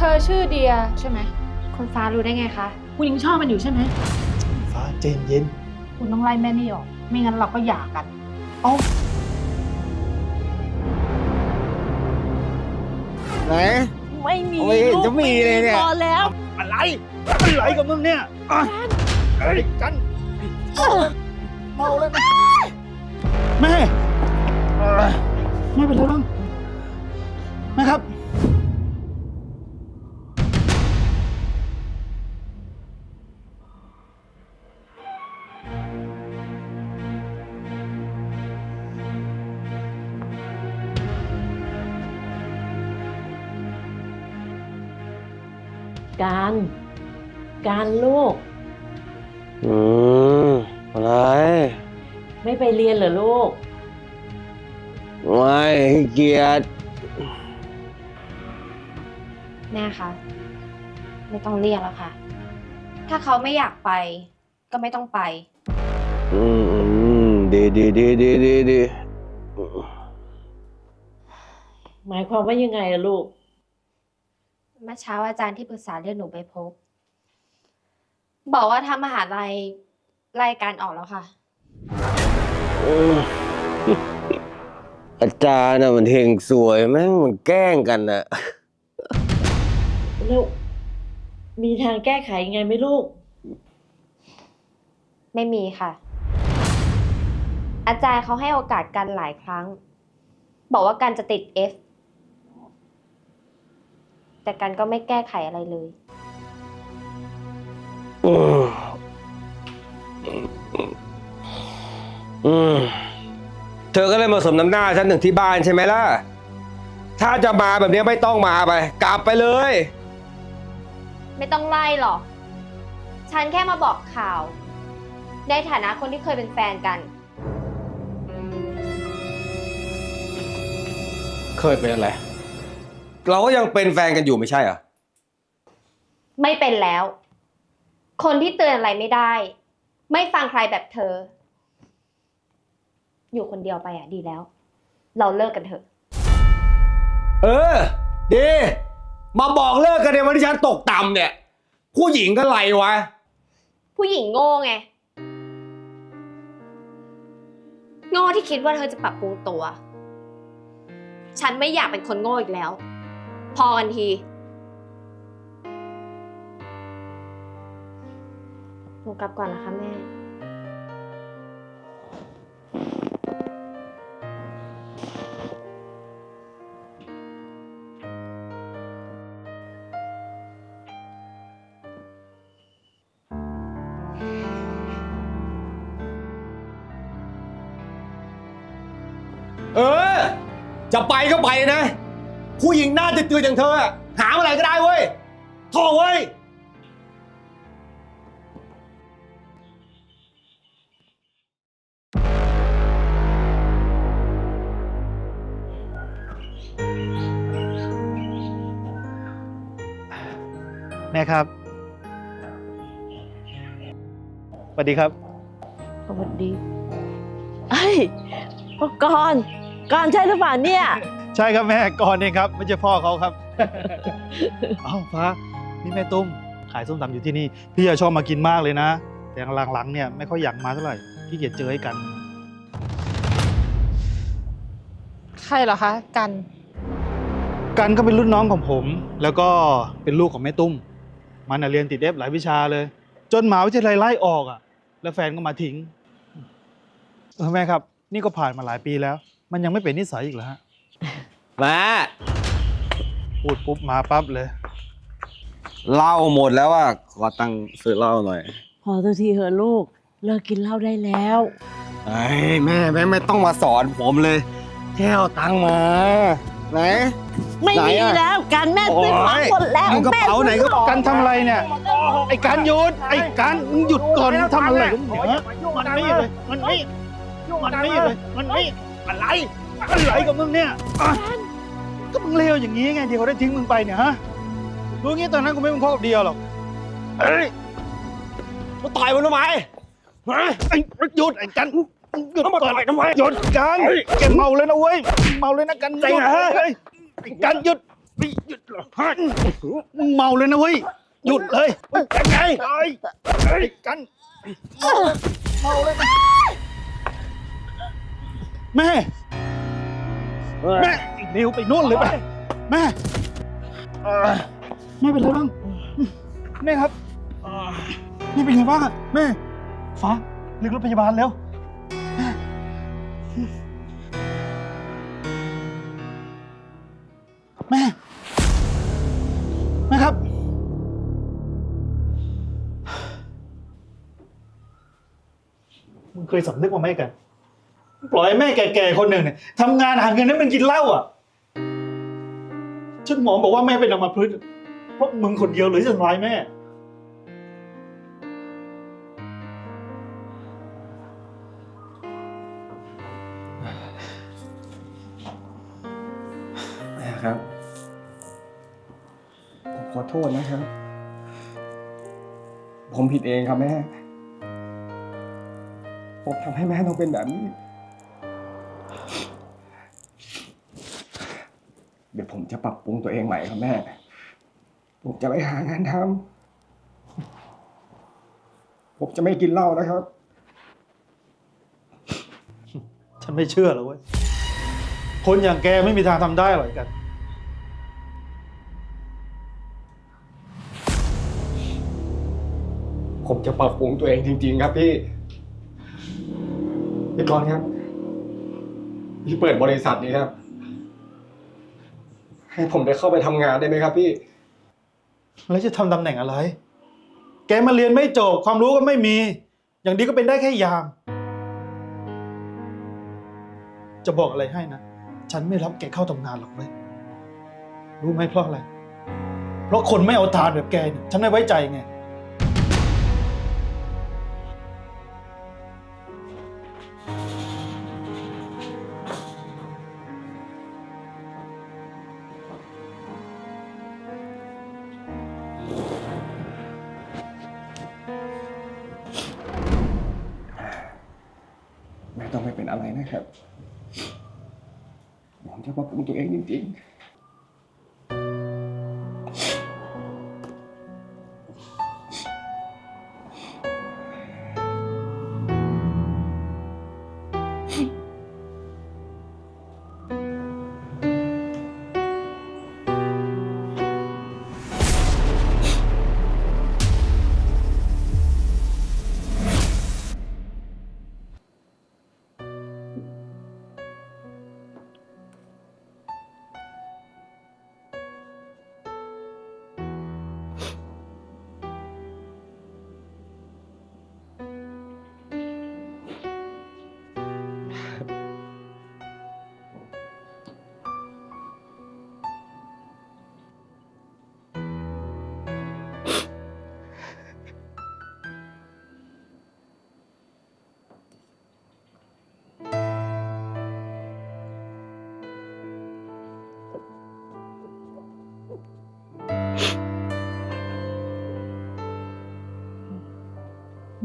เธอชื่อเดียใช่ไหม คุณฟ้ารู้ได้ไงคะ คุณยังชอบมันอยู่ใช่ไหม ฟ้าเจนเย็น คุณต้องไล่แม่นี่ออก ไม่งั้นเราก็หย่ากันไหน ไม่มีโอ้ยลูกจะมีเลยเนี่ย พอแล้ว อะไร อะไรกับมึงเนี่ยอะเฮ้ยกันเมาเลยนะแม่เอ่อแม่เป็นไรบ้างแม่ครับ การ การลูก อืมอะไรไม่ไปเรียนเหรอลูก ไม่ขี้เกียจแม่คะไม่ต้องเรียกแล้วค่ะ ถ้าเขาไม่อยากไป ก็ไม่ต้องไป อืมอืมดีดีดีดีดีดี หมายความว่ายังไงอะลูกเมื่อเช้าอาจารย์ที่ปรึกษาเรียกหนูไปพบ บอกว่าทำมหาลัยไล่การออกแล้วค่ะอืมอาจารย์น่ะมันเฮงสวยแม่งมันแกล้งกันน่ะ แล้วมีทางแก้ไขยังไงไหมลูก ไม่มีค่ะ อาจารย์เขาให้โอกาสกันหลายครั้ง บอกว่ากันจะติด F แต่กันก็ไม่แก้ไขอะไรเลย อืมอืมเธอก็เลยมาสมน้ำหน้าฉันถึงที่บ้านใช่ไหมล่ะ ถ้าจะมาแบบนี้ไม่ต้องมาไป กลับไปเลย ไม่ต้องไล่หรอก ฉันแค่มาบอกข่าว ในฐานะคนที่เคยเป็นแฟนกัน เคยเป็นอะไร เราก็ยังเป็นแฟนกันอยู่ไม่ใช่เหรอ ไม่เป็นแล้ว คนที่เตือนอะไรไม่ได้ ไม่ฟังใครแบบเธอ อยู่คนเดียวไปอะดีแล้ว เราเลิกกันเถอะ เออ ดี มาบอกเลิกกันในวันที่ฉันตกต่ำเนี่ย ผู้หญิงก็ไรวะ ผู้หญิงโง่ไง โง่ที่คิดว่าเธอจะปรับปรุงตัว ฉันไม่อยากเป็นคนโง่อีกแล้ว พอกันที หนูกลับก่อนนะคะแม่ เออ จะไปก็ไปนะ ผู้หญิงหน้าจืดๆอย่างเธออะหาอะไรก็ได้เว้ยโท่เว้ย แม่ครับสวัสดีครับ สวัสดีเอ้ยพ่อกรณ์กรณ์ใช่หรือเปล่าเนี่ย ใช่ครับแม่ก่อนเองครับ ไม่ใช่พ่อเขาครับ เอ้าฟ้านี่แม่ตุ้มขายส้มตำอยู่ที่นี่ พี่อะชอบมากินมากเลยนะ แต่หลังๆเนี่ยไม่ค่อยอยากมาเท่าไหร่ขี้เกียจเจอให้กัน ใครเหรอคะ กัน กันก็เป็นรุ่นน้องของผม แล้วก็เป็นลูกของแม่ตุ้ม มันนะเรียนติดเอฟหลายวิชาเลย จนหมหาวิทยาลัยไล่ออกอะ แล้วแฟนก็มาทิ้งเออแม่ครับ นี่ก็ผ่านมาหลายปีแล้ว มันยังไม่เป็นนิสัยอีกเหรอฮะ แม่พูดปุ๊บมาปั๊บเลย เหล้าหมดแล้วอะขอตังค์ซื้อเหล้าหน่อยพอตัวทีเหอะลูก เลิกกินเหล้าได้แล้ว ไอ้แม่แม่ไม่ต้องมาสอนผมเลยแค่เอาตังค์มาไหน ไม่ไหนมีอะแล้วการแม่โอ้ซื้ยอของหมดแล้วเอากระเป๋าไหนก็บอกกันทำอะไรเนี่ย ไอ้การหยุดไอ้การมึงหยุดก่อนมึงทำอะไรของมึงเนี่ยมันไม่เลย มันไม่มันไม่เลย มันไม่อะไร อะไรกับมึงเนี่ยอะ ก็มึงเลวอย่างนี้ไงเดียวเขาได้ทิ้งมึงไปเนี่ยฮะรู้งี้ตอนนั้นกูไม่เป็นพ่อกับเดียวหรอกเอ้ยมาต่อยมันทำไมฮะไอ้หยุดไอ้กันหยุดเอามาก่อนต่อยทำไมหยุดกันแกเมาเลยนะเว้ยเมาเลยนะกันใจหยุดนะเฮ้ยไอ้กันหยุดเฮ้ยหยุดเหรอเฮ้ยมึงเมาเลยนะเว้ยหยุดเลยยังไงเฮ้ยเฮ้ยกันเมาเลยเมาเลยนะ แม่แม่อีกนิ้วไปนู่นเลยไปแม่แม่เป็นไรบ้างแม่ครับแม่เป็นไงบ้างอะแม่ฟ้าเรียกรถพยาบาลแล้วแม่แม่แม่ครับ มึงเคยสำนึกว่าแม่กัน ปล่อยให้แม่แก่ๆคนหนึ่งเนี่ยทำงานหาเงินให้มันกินเหล้าอะ ฉันหมอบอกว่าแม่เป็นอัมพฤกษ์เพราะมึงคนเดียวเลยที่ทำร้ายแม่ แม่ครับ ผมขอโทษนะครับ ผมผิดเองครับแม่ ผมทำให้แม่ต้องเป็นแบบนี้ ดี๋ยวผมจะปรับปรุงตัวเองใหม่ครับแม่ ผมจะไปหางานทำผมจะไม่กินเหล้านะครับ ฉันไม่เชื่อหรอกเว้ย คนอย่างแกไม่มีทางทำได้หรอกกัน ผมจะปรับปรุงตัวเองจริง ๆ ครับพี่ พี่กรณ์ครับ พี่เปิดบริษัทนี้ครับ ให้ผมได้เข้าไปทำงานได้ไหมครับพี่ แล้วจะทำตำแหน่งอะไร แกมาเรียนไม่จบ ความรู้ก็ไม่มี อย่างดีก็เป็นได้แค่ยาม จะบอกอะไรให้นะ ฉันไม่รับแกเข้าทำงานหรอกเว้ยรู้ไหมเพราะอะไร เพราะคนไม่เอาทานแบบแกเนี่ยฉันไม่ไว้ใจไง ไม่เป็นอ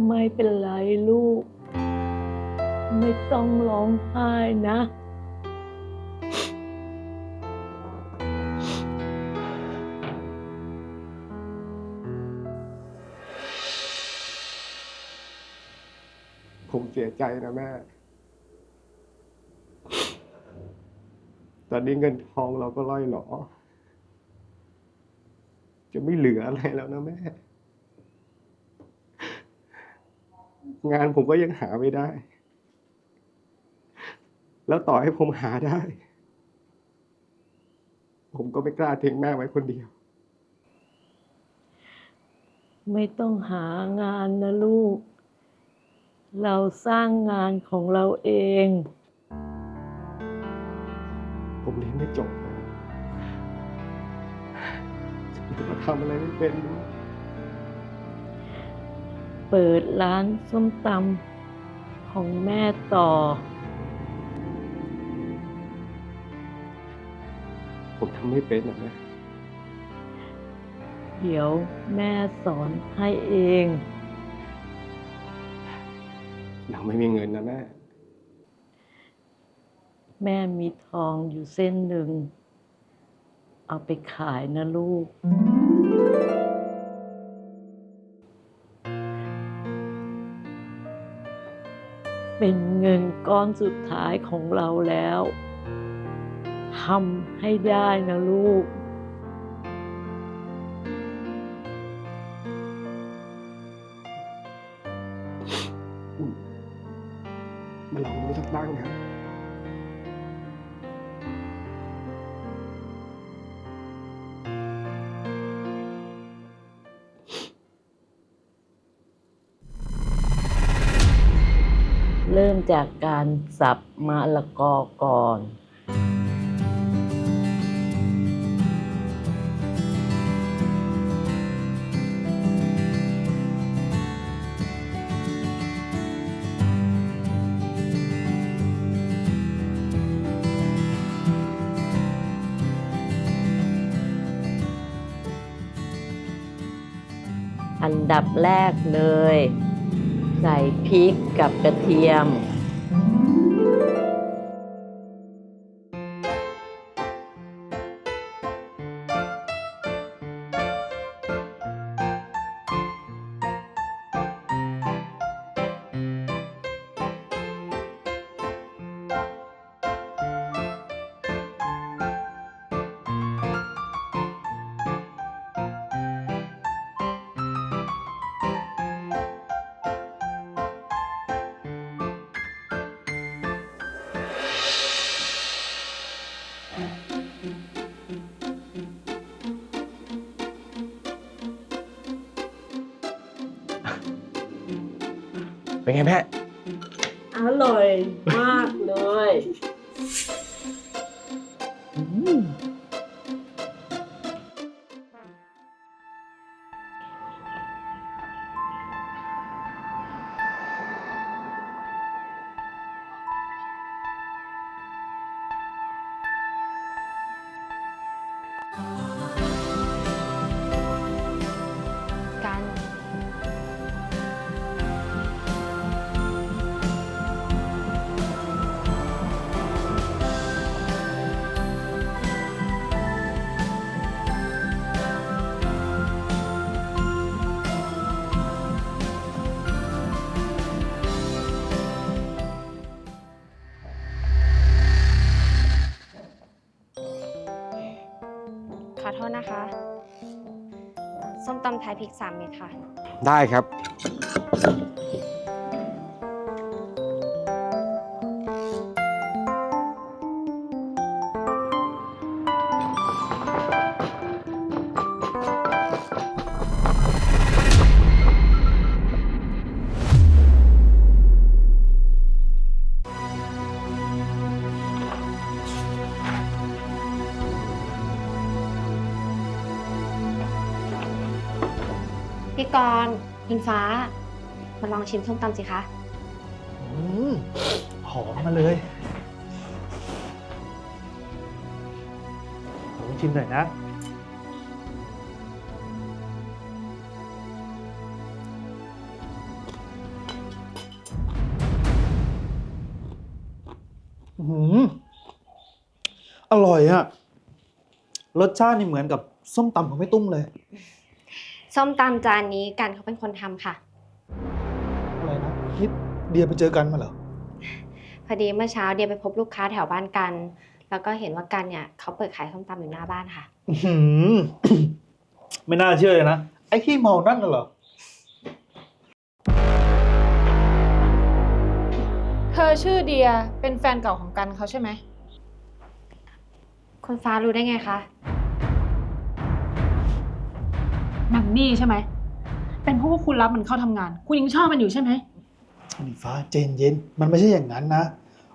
ไม่เป็นไรลูก ไม่ต้องร้องไห้นะ ผมเสียใจนะแม่ ตอนนี้เงินทองเราก็ล่อยหลอจะไม่เหลืออะไรแล้วนะแม่ งานผมก็ยังหาไม่ได้ แล้วต่อให้ผมหาได้ ผมก็ไม่กล้าทิ้งแม่ไว้คนเดียว ไม่ต้องหางานนะลูก เราสร้างงานของเราเอง ผมเรียนไม่จบนะผมจะมาทำอะไรไม่เป็นเปิดร้านส้มตำของแม่ต่อ ผมทำไม่เป็นนะแม่เดี๋ยวแม่สอนให้เอง เราไม่มีเงินนะแม่ แม่มีทองอยู่เส้นหนึ่ง เอเอาไปขายนะลูก เป็นเงินก้อนสุดท้ายของเราแล้วทำให้ได้นะลูกมาลองดูสักตั้งครับ จากการสับมะละกอก่อน อันดับแรกเลย ใส่พริกกับกระเทียม เป็นไงแม่ อร่อยมำไทยพริกสามเม็ดค่ะ ได้ครับ กรณ์อิงฟ้า มาลองชิมส้มตำสิคะ อืมหอมมาเลยลองชิมหน่อยนะ อืออร่อยอะรสชาตินี่เหมือนกับส้มตำของพี่ตุ้มเลย ส้มตำจานนี้กันเขาเป็นคนทำค่ะ อะไรนะนี่เดียไปเจอกันมาเหรอ พอดีเมื่อเช้าเดียไปพบลูกค้าแถวบ้านกัน แล้วก็เห็นว่ากันเนี่ยเขาเปิดขายส้มตำอยู่หน้าบ้านค่ะ อื้อหือ ไม่น่าเชื่อเลยนะ ไอ้ขี้เมานั่นน่ะเหรอ เธอชื่อเดียเป็นแฟนเก่าของกันเขาใช่ไหม คุณฟ้ารู้ได้ไงคะ นางนี่ใช่ไหม เป็นเพราะว่าคุณรับมันเข้าทำงาน คุณยังชอบมันอยู่ใช่ไหม นี่ฟ้าเจนเย็นมันไม่ใช่อย่างนั้นนะ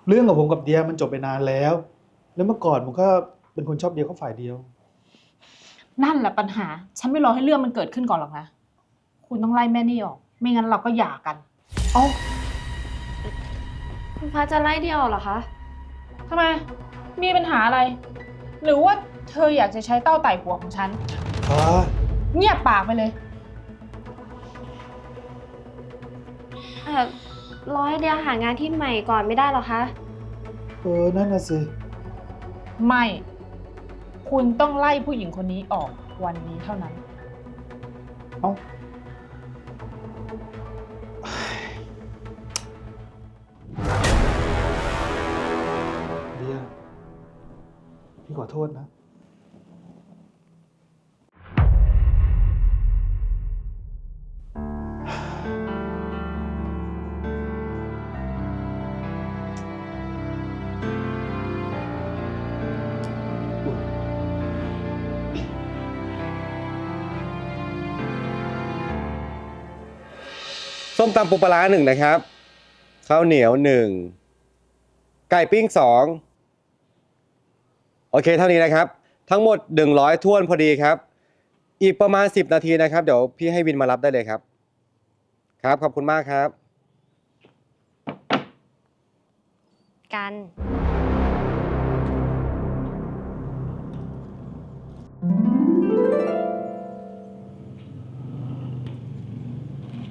เรื่องของผมกับเดียมันจบไปนานแล้ว แล้วเมื่อก่อนผมก็เป็นคนชอบเดียเขาฝ่ายเดียว นั่นแหละปัญหา ฉันไม่รอให้เรื่องมันเกิดขึ้นก่อนหรอกนะ คุณต้องไล่แม่นี่ออก ไม่งั้นเราก็หย่ากัน เอ้าคุณฟ้าจะไล่เดียวเหรอคะ ทำไม มีปัญหาอะไร หรือว่าเธออยากจะใช้เต้าไต่หัวของฉัน ฟ้า เงียบปากไปเลย เอ่อร้อยเดียวหางานที่ใหม่ก่อนไม่ได้เหรอคะ เออ นั่นน่ะสิ ไม่คคุณต้องไล่ผู้หญิงคนนี้ออกวันนี้เท่านั้น เอ้า เดียพี่ขอโทษนะ ส้มตำปูปลาร้าหนึ่งนะครับข้าวเหนียวหนึ่งไก่ปิ้งสองโอเคเท่านี้นะครับ ทั้งหมด 100ท้วนพอดีครับ อีกประมาณ 10 นาทีนะครับ เดี๋ยวพี่ให้วินมารับได้เลยครับ ครับขอบคุณมากครับ กัน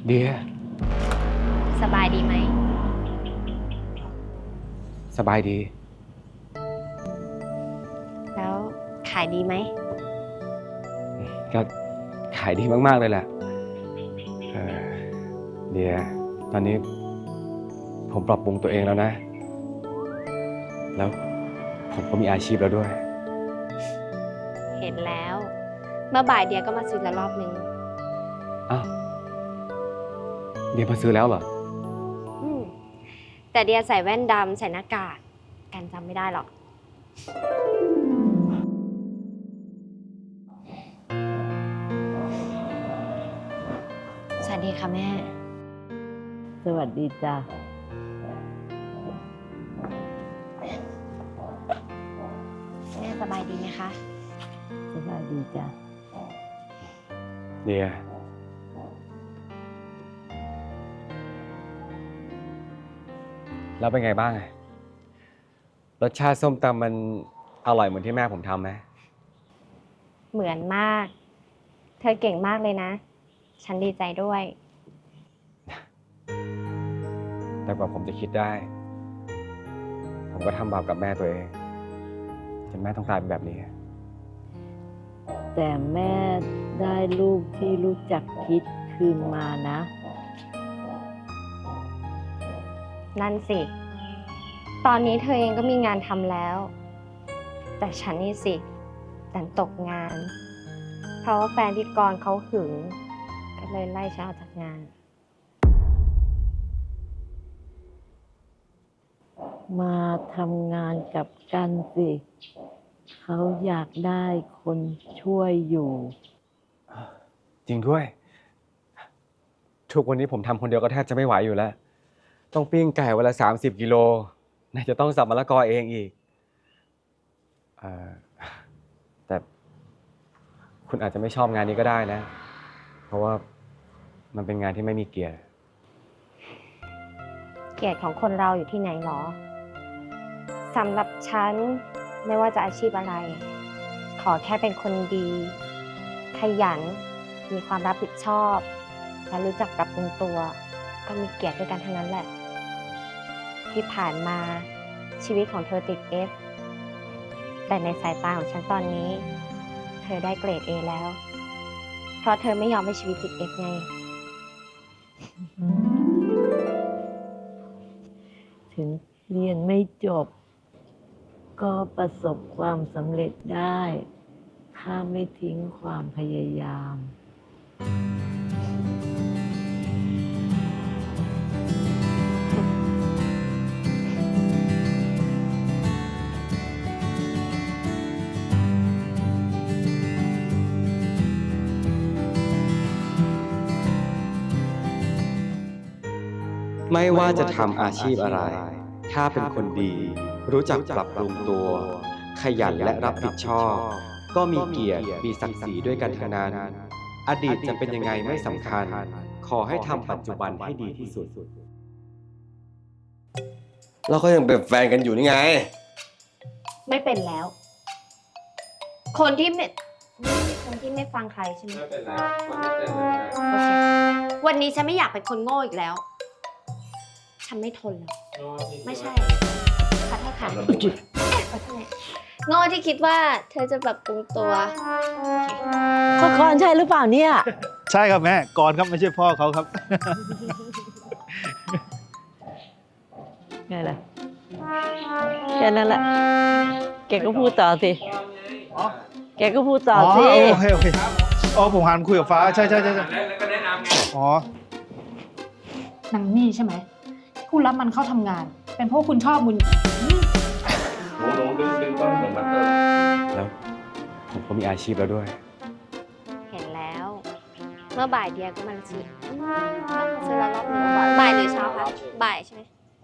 เดีย สบายดีไหม สบายดี แล้วขายดีไหม ก็ขายดีมาก ๆ เลยแหละเอ่อเดียตอนนี้ผมปรับปรุงตัวเองแล้วนะ แล้วผมก็มีอาชีพแล้วด้วย เห็นแล้ว เมื่อบ่ายเดียก็มาซื้อแล้วรอบนึง อ้าว เดียมาซื้อแล้วเหรออืม แต่เดียใส่แว่นดำใส่หน้ากากกันจำไม่ได้หรอก สวัสดีค่ะแม่ สวัสดีจ้ะแม่สบายดีไหมคะ สบายดีจ้ะ เดีย แล้วเป็นไงบ้างอะรสชาติส้มตำมันอร่อยเหมือนที่แม่ผมทำไหมเหมือนมาก เธอเก่งมากเลยนะ ฉันดีใจด้วย แต่กว่าผมจะคิดได้ ผมก็ทำบาปกับแม่ตัวเอง จนแม่ต้องกลายเป็นแบบนี้ แต่แม่ได้ลูกที่รู้จักคิดคืนมานะ นั่นสิ ตอนนี้เธอเองก็มีงานทำแล้ว แต่ฉันนี่สิดันตกงาน เพราะว่าแฟนที่กรเขาหึง ก็เลยไล่ฉันออกจากงาน มาทำงานกับกันสิ เขาอยากได้คนช่วยอยู่ จริงด้วย ทุกวันนี้ผมทำคนเดียวก็แทบจะไม่ไหวอยู่แล้ว ต้องปิ้งไก่วันละสามสิบกิโลน่าจะต้องสับมะละกอเองอีกเอ่อแต่คุณอาจจะไม่ชอบงานนี้ก็ได้นะ เพราะว่ามันเป็นงานที่ไม่มีเกียรติ เกียรติของคนเราอยู่ที่ไหนหรอสำหรับฉันไม่ว่าจะอาชีพอะไร ขอแค่เป็นคนดี ขยัน มีความรับผิดชอบ และรู้จักปรับปรุงตัว ก็มีเกียรติด้วยกันทั้งนั้นแหละ ที่ผ่านมาชีวิตของเธอติด F แต่ในสายตาของฉันตอนนี้ เธอได้เกรด A แล้ว เพราะเธอไม่ยอมให้ชีวิตติด F ไง ถึงเรียนไม่จบ ก็ประสบความสำเร็จได้ ถ้าไม่ทิ้งความพยายาม ไม่ว่าจะทำอาชีพอะไร ถ้าเป็นคนดี รู้จักปรับปรุงตัว ขยันและรับผิดชอบ ก็มีเกียรติมีศักดิ์ศรีด้วยกันทั้งนั้น อดีตจะเป็นยังไงไม่สำคัญ ขอให้ทำปัจจุบันให้ดีที่สุด เราก็ยังเป็นแฟนกันอยู่นี่ไง ไม่เป็นแล้ว คนที่ไม่ คนที่ไม่ฟังใครใช่ไหมไม่เป็นไรโอเควันนี้ฉันไม่อยากเป็นคนโง่อีกแล้ว ฉันไม่ทนแล้ว ไม่ใช่ขอโทษค่ะขอโทษโง่ที่คิดว่าเธอจะปรับปรุงตัว พ่อกรณ์ใช่หรือเปล่าเนี่ย ใช่ครับแม่ก่อนครับไม่ใช่พ่อเขาครับ ไงล่ะแค่นั้นแหละ แกก็พูดต่อสิ อ๋อ แกก็พูดต่ออ๋อสิ โอเคโอเคอ๋อผมหันคุยกับฟ้าใช่ใช่ใช่ใช่แล้วก็แนะนำไง อ๋อ นางนี่ใช่ไหมที่ คุณรับมันเข้าทำงาน เป็นเพราะคุณชอบมุนแล้วผมก็มีอาชีพแล้วด้วย เห็นแล้ว เมื่อบ่ายเดียก็มาซื้อมาซื้อเรารอบหนึงบ่ายหรือเช้าคะบ่ายใช่ไหม